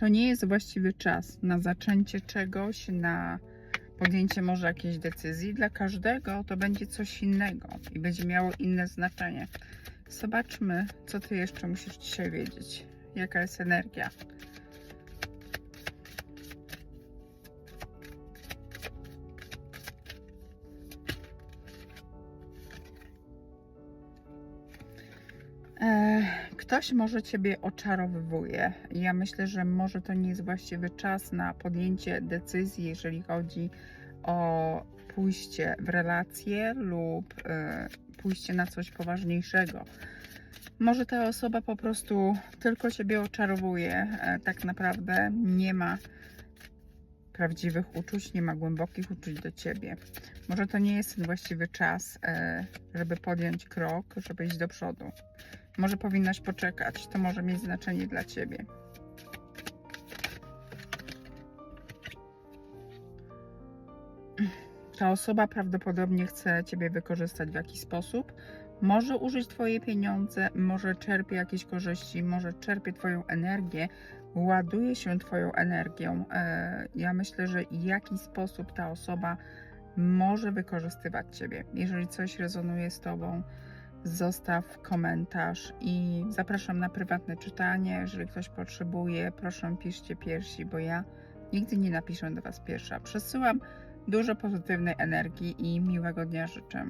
to nie jest właściwy czas na zaczęcie czegoś, na podjęcie może jakiejś decyzji. Dla każdego to będzie coś innego i będzie miało inne znaczenie. Zobaczmy, co ty jeszcze musisz dzisiaj wiedzieć. Jaka jest energia. Ktoś może Ciebie oczarowywuje. Ja myślę, że może to nie jest właściwy czas na podjęcie decyzji, jeżeli chodzi o pójście w relacje lub e, pójście na coś poważniejszego. Może ta osoba po prostu tylko Ciebie oczarowuje. E, Tak naprawdę nie ma prawdziwych uczuć, nie ma głębokich uczuć do Ciebie. Może to nie jest ten właściwy czas, e, żeby podjąć krok, żeby iść do przodu. Może powinnaś poczekać, to może mieć znaczenie dla ciebie. Ta osoba prawdopodobnie chce ciebie wykorzystać w jakiś sposób. Może użyć twoje pieniądze, może czerpie jakieś korzyści, może czerpie twoją energię, ładuje się twoją energią. E, Ja myślę, że w jakiś sposób ta osoba może wykorzystywać ciebie. Jeżeli coś rezonuje z tobą, zostaw komentarz i zapraszam na prywatne czytanie. Jeżeli ktoś potrzebuje, proszę piszcie piersi, bo ja nigdy nie napiszę do Was pierwsza. Przesyłam dużo pozytywnej energii i miłego dnia życzę.